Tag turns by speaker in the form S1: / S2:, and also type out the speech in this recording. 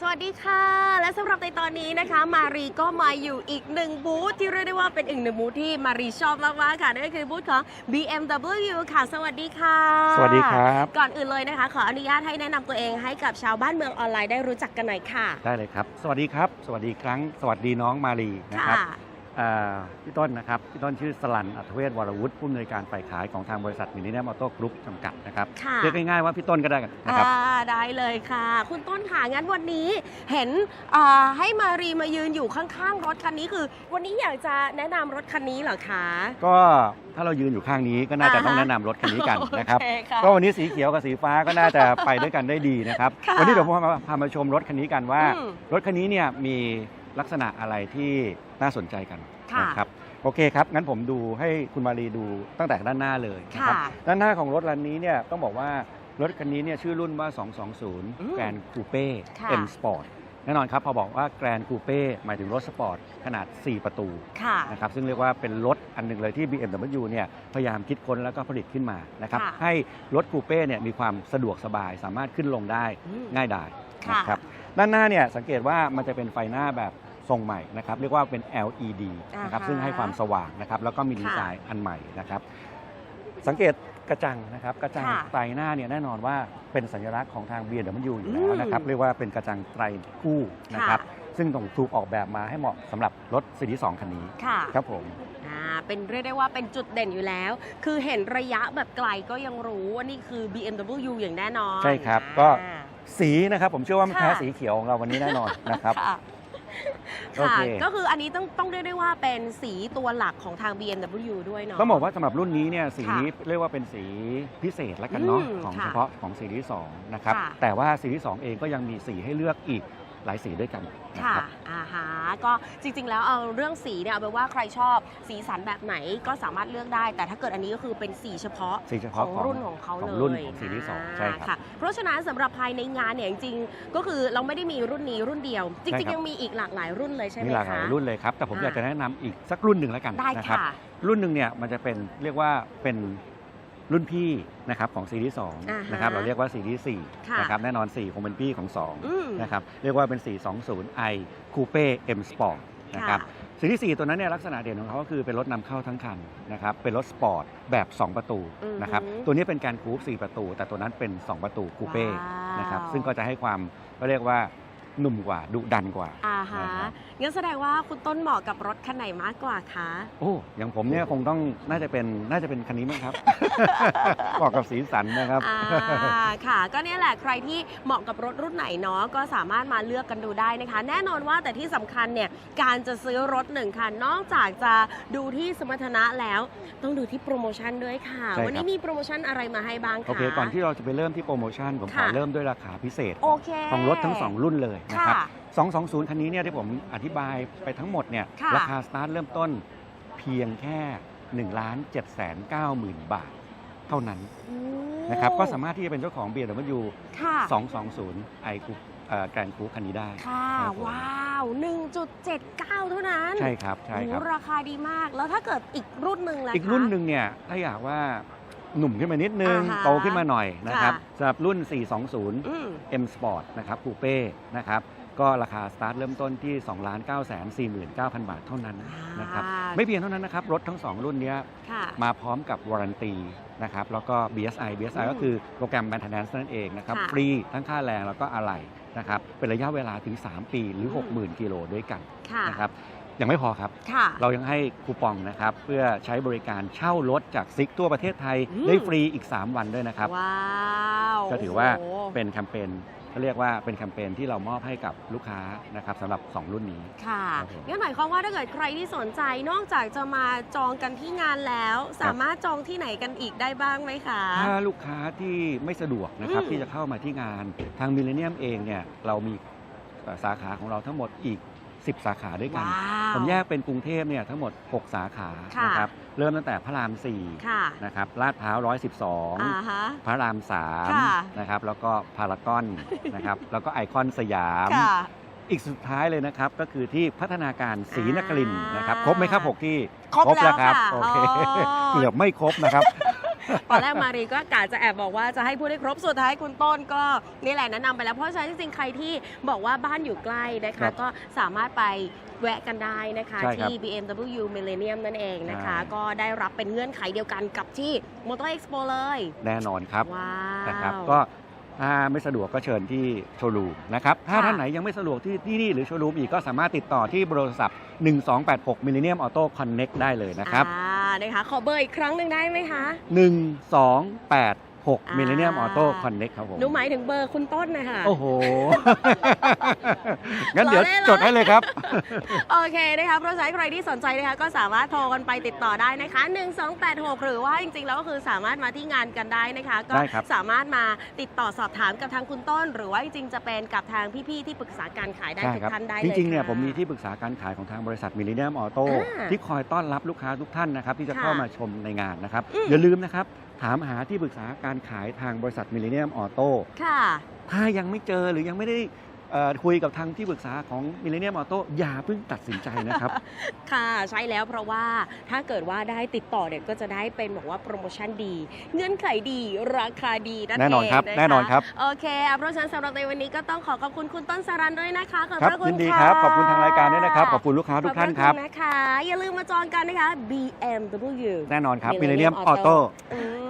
S1: สวัสดีค่ะ และสำหรับในตอนนี้นะคะ มารีก็มาอยู่อีกหนึ่งบูธที่เรียกได้ว่าเป็นอีกหนึ่งบูธที่มารีชอบมากๆค่ะนั่นก็คือบูธของ BMW ค่ะ สวัสดีค่ะ
S2: สวัสดีครับ
S1: ก่อนอื่นเลยนะคะ ขออนุญาตให้แนะนำตัวเองให้กับชาวบ้านเมืองออนไลน์ได้รู้จักกันหน่อยค่ะ
S2: ได้เลยครับ สวัสดีครับ สวัสดีครั้ง สวัสดีน้องมาลีนะครับ
S1: ค่ะ
S2: อ่า พี่ต้นนะครับพี่ต้นชื่อสลันอัธเวศวรวุฒิผู้อำนวยการฝ่ายขายของทางบริษัทมินิเนมออโต้กรุ๊ปจำกัดนะครับ
S1: ค่ะ
S2: เรียกง่ายๆว่าพี่ต้นก็ได้นะครับ
S1: อ่าได้เลยค่ะ คุณต้นค่ะงั้นวันนี้เห็นอ่าให้มารีมายืนอยู่ข้างๆ รถคันนี้คือ วันนี้อยากจะแนะนำรถคันนี้เหรอคะ
S2: ก็ถ้าเรายืนอยู่ข้างนี้ก็น่าจะ
S1: อ่าฮะ
S2: ต้องแนะนำรถคันนี้กันนะครับ
S1: โอเคค่ะ
S2: ก็วันนี้สีเขียวกับสีฟ้าก็น่าจะไปด้วยกันได้ดีนะครับ
S1: ค่ะ
S2: วันนี้เดี๋ยวผมพามาพามาชมรถคันนี้กันว่า
S1: อืม
S2: รถคันนี้เนี่ยมี ลักษณะอะไรที่น่าสนใจกัน
S1: ค่ะ
S2: นะครับโอเคครับ งั้นผมดูให้คุณมารีดูตั้งแต่ด้านหน้าเลยนะครับ
S1: ค่ะ
S2: ด้านหน้าของรถคันนี้เนี่ยต้องบอกว่ารถคันนี้เนี่ยชื่อรุ่นว่า
S1: อืม
S2: 220 Grand Coupe
S1: ค่ะ
S2: M Sport แน่นอนครับพอบอกว่า Grand Coupe หมายถึงรถสปอร์ตขนาด 4 ประตู
S1: ค่ะ
S2: นะครับซึ่งเรียกว่าเป็นรถอันหนึ่งเลยที่ BMW เนี่ยพยายามคิดค้นแล้วก็ผลิตขึ้นมานะครับ
S1: ค่ะ
S2: ให้รถคูเป้เนี่ยมีความสะดวกสบายสามารถขึ้นลงได้
S1: อืม
S2: ง่ายดาย
S1: ค่ะ
S2: นะครับด้านหน้าเนี่ยสังเกตว่ามันจะเป็นไฟหน้าแบบ ทรงใหม่นะครับเรียกว่าเป็น LED นะครับ
S1: อ่าฮะ
S2: ซึ่งให้ความสว่างนะครับแล้วก็มีดีไซน์อันใหม่นะครับสังเกตกระจังนะครับกระจัง
S1: ค่ะ
S2: ไตรหน้าเนี่ยแน่นอนว่าเป็นสัญลักษณ์ของทาง BMW อยู่แล้วนะครับ
S1: อืม
S2: เรียกว่าเป็นกระจังไตรคู่นะครับ
S1: ค่ะ
S2: ซึ่งถูกออกแบบมาให้เหมาะสำหรับรถซีรีส์2คันนี้
S1: ค่ะ
S2: ครับผม
S1: อ่าเป็นเรียกได้ว่าเป็นจุดเด่นอยู่แล้ว คือเห็นระยะแบบไกลก็ยังรู้ว่านี่คือ BMW อย่างแน่นอน
S2: ใช่ครับ
S1: อ่า
S2: ก็สีนะครับผมเชื่อว่าไม่
S1: ค่ะ
S2: แพ้สีเขียวของเราวันนี้แน่นอนนะครับ
S1: ค่ะ
S2: โอ
S1: ค่ะ
S2: เค
S1: ก็คืออันนี้ต้องต้องเรียกได้ว่าเป็นสีตัวหลักของทาง BMW ด้วยเนาะ
S2: ต้องบอกว่าสำหรับรุ่นนี้เนี่ยสี
S1: ค่ะ
S2: นี้เรียกว่าเป็นสีพิเศษแล้วกันเนาะ
S1: อืม
S2: ของ
S1: ค่ะ
S2: เฉพาะของซีรีส์2นะครับ
S1: ค่ะ
S2: แต่ว่าซีรีส์2เองก็ยังมีสีให้เลือกอีก หลายสีด้วยกันนะ
S1: ค่ะ
S2: ครับ
S1: อ่าฮะก็จริงๆ แล้วเอาเรื่องสีเนี่ยเอาเป็นว่าใครชอบสีสันแบบไหนก็สามารถเลือกได้ แต่ถ้าเกิดอันนี้ก็คือเป็นสีเฉพาะ
S2: สีเฉ
S1: ข
S2: พาะ
S1: อง
S2: ของ
S1: รุ่นของเขา
S2: ของ
S1: เลย
S2: รุ่นของซีรีส์สองใช่ครับ
S1: ค่ะเพราะฉะนั้นสำหรับภายในงานเนี่ยจริงๆ ก็คือเราไม่ได้มีรุ่นนี้รุ่นเดียวจ
S2: ใช่
S1: ริง
S2: ครับ
S1: ๆยังมีอีกหลากหลายรุ่นเลยใช่ไหม
S2: มี
S1: คะ
S2: หลากหลายรุ่นเลยครับ แต่ผม
S1: อ่า
S2: อยากจะแนะนำอีกสักรุ่นหนึ่งแล้วกัน
S1: ได้
S2: นะครับ
S1: ค่ะ
S2: รุ่นหนึ่งเนี่ยมันจะเป็นเรียกว่าเป็น รุ่นพี่นะครับของซีรีส์
S1: อ่า
S2: 2
S1: ฮะ
S2: นะครับเราเรียกว่าซีรีส์
S1: ค่ะ
S2: 4นะครับแน่นอน 4 คงเป็นพี่ของ
S1: อืม
S2: 2นะครับเรียกว่าเป็น 420i Coupe M Sport นะครับ
S1: ค่ะ
S2: ซีรีส์4ตัวนั้นเนี่ยลักษณะเด่นของเขาก็คือเป็นรถนำเข้าทั้งคันนะครับเป็นรถสปอร์ตแบบ 2 ประตู
S1: อือฮึ
S2: นะครับตัวนี้เป็นการคูป4ประตู แต่ตัวนั้นเป็น 2 ประตูคูเป้
S1: ว้าว
S2: นะครับซึ่งก็จะให้ความก็เรียกว่า หนุ่มกว่าดุดันกว่า
S1: อ่าฮะ
S2: นะครับ
S1: งั้นแสดงว่าคุณต้นเหมาะกับรถคันไหนมากกว่าคะ
S2: โอ้อย่างผมเนี่ยคงต้องน่าจะเป็นน่าจะเป็นคันนี้มั้งครับ เหมาะกับสีสันนะครับ
S1: อ่าค่ะ ก็เนี่ยแหละใครที่เหมาะกับรถรุ่นไหนเนาะก็สามารถมาเลือกกันดูได้นะคะ แน่นอนว่าแต่ที่สำคัญเนี่ยการจะซื้อรถหนึ่งคันนอกจากจะดูที่สมรรถนะแล้ว ต้องดูที่โปรโมชั่นด้วยค่ะ
S2: ใช่ครับ
S1: วันนี้มีโปรโมชั่นอะไรมาให้บ้างคะ
S2: โอเค ก่อนที่เราจะไปเริ่มที่โปรโมชั่นผมขอ
S1: ค่ะ
S2: เริ่มด้วยราคาพิเศษ
S1: โอเค
S2: ของรถทั้ง2รุ่นเลยนะ
S1: ค่ะ
S2: ครับ220 คันนี้เนี่ยที่ผมอธิบายไปทั้งหมดเนี่ย
S1: ค่ะ
S2: ราคาสตาร์ทเริ่มต้นเพียงแค่1ล้าน7 9 0 0 0 0 บาทเท่านั้น
S1: โอ้
S2: นะครับก็สามารถที่จะเป็นเจ้าของ BMW
S1: ค่ะ
S2: 220 i คูแกรนคูคันนี้ได้
S1: ค่ะ
S2: ครับผม
S1: ว้าว 1.79 เท่านั้น
S2: ใช่ครับ ใช่ครับ
S1: โอ้ราคาดีมาก แล้วถ้าเกิดอีกรุ่นหนึ่งล่ะ
S2: อีกรุ่นหนึ่งเนี่ย ถ้าอยากว่า หนุ่มขึ้นมานิดนึง
S1: อ่าฮะ
S2: โตขึ้นมาหน่อยนะครับ
S1: ค่ะ
S2: สำหรับรุ่น420
S1: อืม
S2: M Sport นะครับคูเป้นะครับ ก็ราคาสตาร์ทเริ่มต้นที่ 2 9 4 9 0 0 0 บาทเท่านั้นนะครับ
S1: อ่า
S2: ไม่เพียงเท่านั้นนะครับ รถทั้ง 2 รุ่นเนี้ย
S1: ค่ะ
S2: มาพร้อมกับวารันตีนะครับ แล้วก็ BSI BSI
S1: อืม
S2: ก็คือโปรแกรม maintenance นั่นเองนะครับ
S1: ค่ะ
S2: ฟรีทั้งค่าแรงแล้วก็อะไหล่นะครับ เป็นระยะเวลาถึง 3 ปีหรือ
S1: อืม
S2: 60,000 กิโลด้วยกัน
S1: ค่ะ
S2: นะครับ ยังไม่พอครับ
S1: ค่ะ
S2: เรายังให้คูปองนะครับ เพื่อใช้บริการเช่ารถจากซิกทั่วประเทศไทย
S1: อืม
S2: ได้ฟรีอีก 3 วันด้วยนะครับ
S1: ว้าว
S2: ก็ถือว่า
S1: โโห
S2: เป็นแคมเปญเขาเรียกว่าเป็นแคมเปญที่เรามอบให้กับลูกค้านะครับสำหรับ 2 รุ่นนี้
S1: ค่ะ
S2: ครับผม
S1: งั้นหมายความว่าถ้าเกิดใครที่สนใจนอกจากจะมาจองกันที่งานแล้ว สามารถจองที่ไหนกันอีกได้บ้างไหมคะ
S2: ถ้าลูกค้าที่ไม่สะดวกนะครับ
S1: อืม
S2: ที่จะเข้ามาที่งานทางมิเลเนียมเองเนี่ยเรามีเอ่อสาขาของเราทั้งหมดอีก 10 สาขาด้วยกัน
S1: ว้าว
S2: ผมแยกเป็นกรุงเทพเนี่ยทั้งหมด 6 สาขา
S1: ค่ะ
S2: นะครับเริ่มตั้งแต่พระราม
S1: ค่ะ
S2: 4นะครับลาดพร้าว
S1: อ่า
S2: 112
S1: ฮะ
S2: พระราม
S1: ค่ะ
S2: 3นะครับแล้วก็พารากอนนะครับแล้วก็ไอคอนสยาม
S1: ค่ะ
S2: อีกสุดท้ายเลยนะครับ ก็คือที่พัฒนาการศรีนครินทร์นะครับ
S1: อ่า
S2: ครบไหมครับ 6 ที่
S1: ครบแล้ว
S2: ครับ
S1: ค่ะ
S2: โอเค
S1: อ๋อ
S2: เกือบไม่ครบนะครับ
S1: ตอนแรกมารีก็กะจะแอบบอกว่าจะให้พูดให้ครบสุดท้ายคุณต้นก็นี่แหละแนะนำไปแล้ว เพราะฉะนั้นจริงๆใครที่บอกว่าบ้านอยู่ใกล้นะ
S2: ครั
S1: คะ
S2: บ
S1: ก็สามารถไปแวะกันได้นะคะ
S2: ใช่ครับ
S1: ที่ BMW Millennium นั่นเองนะคะ
S2: ใช่
S1: ก็ได้รับเป็นเงื่อนไขเดียวกันกับที่ Motor Expo เลย
S2: แน่นอนครับ
S1: ว้าว
S2: นะครับ ก็ถ้าไม่สะดวกก็เชิญที่โชว์รูมนะครับ ถ้า
S1: ค่ะ
S2: ท่านไหนยังไม่สะดวกที่ที่นี่หรือโชว์รูมอีกก็สามารถติดต่อที่เบอร์โทรศัพท์ 1286 Millennium Auto Connect ได้เลยนะครับ
S1: อ่า นะคะ ขอเบอร์อีกครั้งหนึ่งได้ไหมคะ
S2: 1286 Millennium Auto Connect ครับผม
S1: หนูหมายถึงเบอร์คุณต้นนะคะ
S2: โอ้โห งั้นเดี๋ยว
S1: ล้อเล่น
S2: จดให้เลยครับ
S1: โอเคนะคะเพราะฉะนั้นใครที่สนใจนะคะก็สามารถโทรกันไปติดต่อได้นะคะ 1286 หรือว่าจริงๆ แล้วก็คือสามารถมาที่งานกันได้นะคะ ก็
S2: ได้ครับ
S1: สามารถมาติดต่อสอบถามกับทางคุณต้น หรือว่าจริงๆ จะเป็นกับทางพี่ๆ ที่ปรึกษาการขายได้
S2: ใช่
S1: ทุก
S2: ครับ
S1: ท่านได้
S2: จ
S1: เลย
S2: ริงๆ เนี่ย
S1: ค่ะ
S2: ผมมีที่ปรึกษาการขายของทางบริษัท Millennium Auto
S1: อ่า
S2: ที่คอยต้อนรับลูกค้าทุกท่านนะครับที่จะ
S1: ค่ะ
S2: เข้ามาชมในงานนะครับ
S1: อืม
S2: อย่าลืมนะครับ ถามหาที่ปรึกษาการขายทางบริษัท Millennium Auto
S1: ค่ะ
S2: ถ้ายังไม่เจอหรือยังไม่ได้เอ่อคุยกับทางที่ปรึกษาของ Millennium Auto อย่าเพิ่งตัดสินใจนะครับ
S1: ค่ะใช่แล้วเพราะว่าถ้าเกิดว่าได้ติดต่อเนี่ยก็จะได้เป็นบอกว่าโปรโมชั่นดี เงื่อนไขดีราคาดีนั่นเอง
S2: แน่นอนครับะะแน่นอนครับ
S1: โอเคอะเพราะฉะนั้นสำหรับในวันนี้ก็ต้องขอขอบคุณคุณต้นสารันด้วยนะคะขอบ
S2: ครั
S1: พ
S2: บ
S1: ระคุณ
S2: ยินดี
S1: ค่ะ
S2: ครับขอบคุณทางรายการด้วยนะครับขอบคุณลูกค้าทุกท่านครับ
S1: ขอพะณนะคะอย่าลืมมาจองกันนะคะ BMW
S2: แน่นอนครับ
S1: Millennium
S2: Millennium Auto
S1: Auto อืม